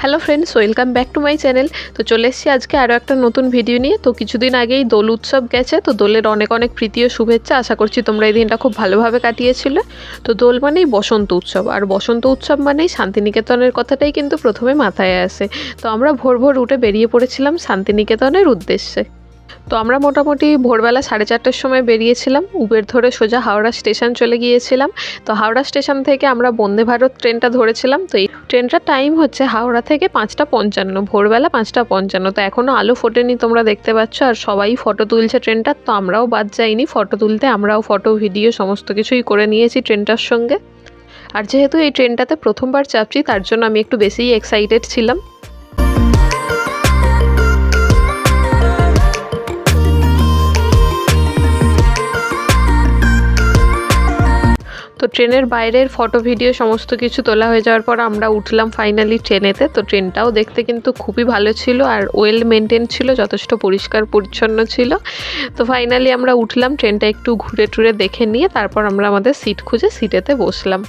Hello friends welcome back to my channel তো চলে এসেছি আজকে আরও একটা নতুন ভিডিও নিয়ে। তো কিছুদিন আগেই দোল উৎসব গেছে, তো দোলের অনেক অনেক প্রীতি ও শুভেচ্ছা আশা করছি তোমরা এই দিনটা খুব ভালোভাবে কাটিয়েছিলে। তো দোল মানেই বসন্ত উৎসব, আর বসন্ত উৎসব মানেই শান্তিনিকেতনের কথাটাই কিন্তু প্রথমে মাথায় আসে। তো আমরা ভোর ভোর উঠে বেরিয়ে পড়েছিলাম শান্তিনিকেতনের উদ্দেশ্যে। তো আমরা মোটামুটি ভোরবেলা সাড়ে চারটের সময় বেরিয়েছিলাম। উবের ধরে সোজা হাওড়া স্টেশন চলে গিয়েছিলাম। তো হাওড়া স্টেশন থেকে আমরা বন্দে ভারত ট্রেনটা ধরেছিলাম। তো এই ট্রেনটার টাইম হচ্ছে হাওড়া থেকে পাঁচটা পঞ্চান্ন, ভোরবেলা পাঁচটা পঞ্চান্ন। তো এখনও আলো ফোটেনি তোমরা দেখতে পাচ্ছ, আর সবাই ফটো তুলছে ট্রেনটার তো আমরাও বাদ যাইনি ফটো তুলতে, আমরাও ফটো, ভিডিও সমস্ত কিছুই করে নিয়েছি ট্রেনটার সঙ্গে। আর যেহেতু এই ট্রেনটাতে প্রথমবার চাপছি, তার জন্য আমি একটু বেশিই এক্সাইটেড ছিলাম। ট্রেনের বাইরের ফটো, ভিডিও, সমস্ত কিছু তোলা হয়ে যাওয়ার পর আমরা উঠলাম ফাইনালি ট্রেনেতে। তো ট্রেনটাও দেখতে কিন্তু খুবই ভালো ছিল আর ওয়েল মেনটেন ছিল, যথেষ্ট পরিষ্কার, পরিচ্ছন্ন ছিল। তো ফাইনালি আমরা উঠলাম, ট্রেনটা একটু ঘুরে টুরে দেখে নিয়ে তারপর আমরা আমাদের সিট খুঁজে সিটেতে বসলাম।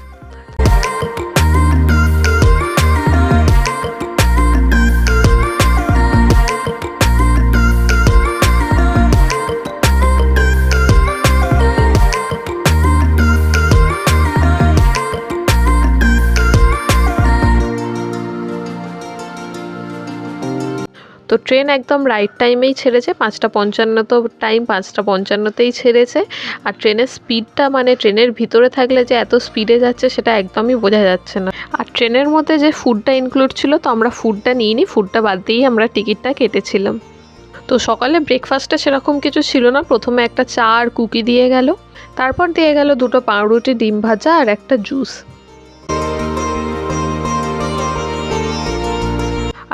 তো ট্রেন একদম রাইট টাইমেই ছেড়েছে, পাঁচটা পঞ্চান্ন তো টাইম পাঁচটা পঞ্চান্নতেই ছেড়েছে। আর ট্রেনের স্পিডটা মানে ট্রেনের ভিতরে থাকলে যে এত স্পিডে যাচ্ছে সেটা একদমই বোঝা যাচ্ছে না। আর ট্রেনের মধ্যে যে ফুডটা ইনক্লুড ছিল, তো আমরা ফুডটা নিইনি ফুডটা বাদ দিয়েই আমরা টিকিটটা কেটেছিলাম। তো সকালে ব্রেকফাস্টটা সেরকম কিছু ছিল না, প্রথমে একটা চা আর কুকি দিয়ে গেল, তারপর দিয়ে গেল দুটো পাউরুটি, ডিম ভাজা আর একটা জুস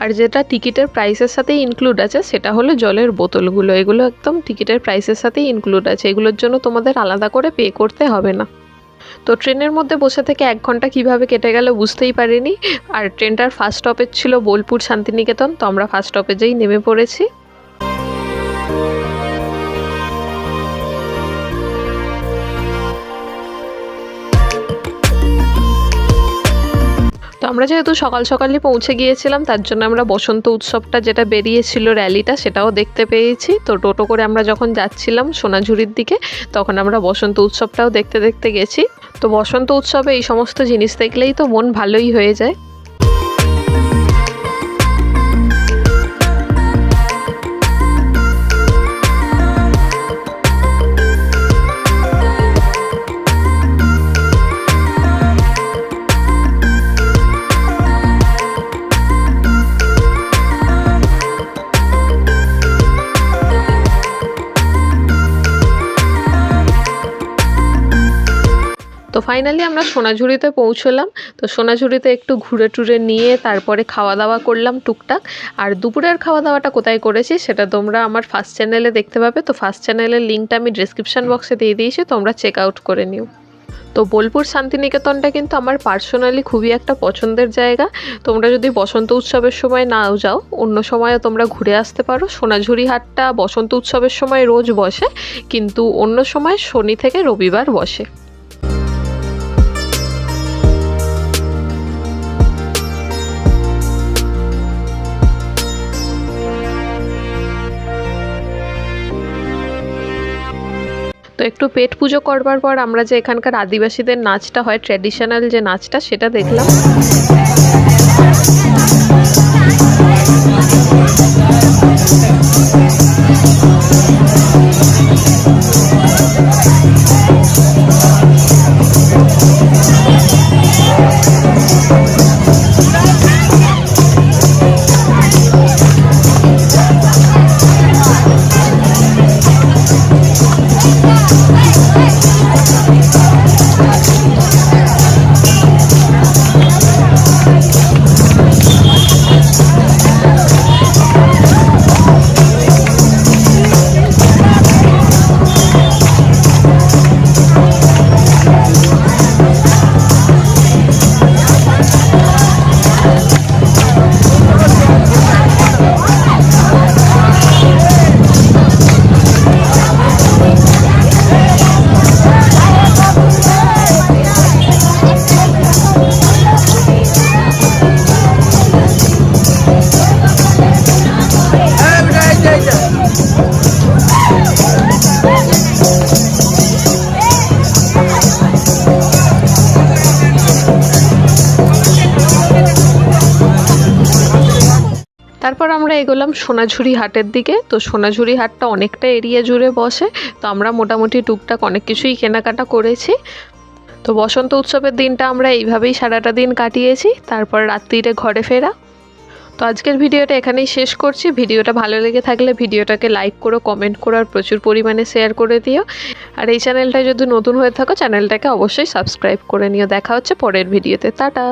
আর যেটা টিকিটের প্রাইসের সাথে ইনক্লুড আছে, সেটা হলো জলের বোতলগুলো। এগুলো একদম টিকিটের প্রাইসের সাথেই ইনক্লুড আছে। এগুলোর জন্য তোমাদের আলাদা করে পে করতে হবে না। তো ট্রেনের মধ্যে বসে থেকে এক ঘণ্টা কীভাবে কেটে গেল বুঝতেই পারিনি। আর ট্রেনটার ফার্স্ট স্টপেজ ছিল বোলপুর শান্তিনিকেতন। তো আমরা ফার্স্ট স্টপেজেই নেমে পড়েছি তো আমরা যেহেতু সকাল সকালই পৌঁছে গিয়েছিলাম, তার জন্য আমরা বসন্ত উৎসবটা যেটা বেরিয়েছিল র্যালিটা সেটাও দেখতে পেয়েছি। তো টোটো করে আমরা যখন যাচ্ছিলাম সোনাঝুরির দিকে, তখন আমরা বসন্ত উৎসবটাও দেখতে দেখতে গেছি। তো বসন্ত উৎসবে এই সমস্ত জিনিস দেখলেই তো মন ভালোই হয়ে যায়। তো ফাইনালি আমরা সোনাঝুরিতে পৌঁছলাম। তো সোনাঝুরিতে একটু ঘুরে টুরে নিয়ে তারপরে খাওয়া দাওয়া করলাম টুকটাক। আর দুপুরের খাওয়া দাওয়াটা কোথায় করেছি সেটা তোমরা আমার ফার্স্ট চ্যানেলে দেখতে পাবে। তো ফার্স্ট চ্যানেলের লিঙ্কটা আমি ডিসক্রিপশান বক্সে দিয়ে দিয়েছি, তোমরা চেক আউট করে নিও। তো বোলপুর শান্তিনিকেতনটা কিন্তু আমার পার্সোনালি খুবই একটা পছন্দের জায়গা। তোমরা যদি বসন্ত উৎসবের সময় নাও যাও, অন্য সময়ও তোমরা ঘুরে আসতে পারো। সোনাঝুরি হাটটা বসন্ত উৎসবের সময় রোজ বসে, কিন্তু অন্য সময় শনি থেকে রবিবার বসে। একটু পেট পুজো করবার পর আমরা যে এখানকার আদিবাসীদের নাচটা হয় ট্র্যাডিশনাল যে নাচটা, সেটা দেখলাম। তারপর আমরা এগোলাম সোনাঝুরি হাটের দিকে। তো সোনাঝুরি হাটটা অনেকটা এরিয়া জুড়ে বসে। তো আমরা মোটামুটি টুকটাক অনেক কিছুই কেনাকাটা করেছি। তো বসন্ত উৎসবের দিনটা আমরা এইভাবেই সারাটা দিন কাটিয়েছি। তারপর রাত্রিরে ঘরে ফেরা। তো আজকের ভিডিওটা এখানেই শেষ করছি। ভিডিওটা ভালো লেগে থাকলে ভিডিওটাকে লাইক করো, কমেন্ট করো আর প্রচুর পরিমাণে শেয়ার করে দিও। আর এই চ্যানেলটায় যদি নতুন হয়ে থাকো, চ্যানেলটাকে অবশ্যই সাবস্ক্রাইব করে নিও। দেখা হচ্ছে পরের ভিডিওতে। টাটা!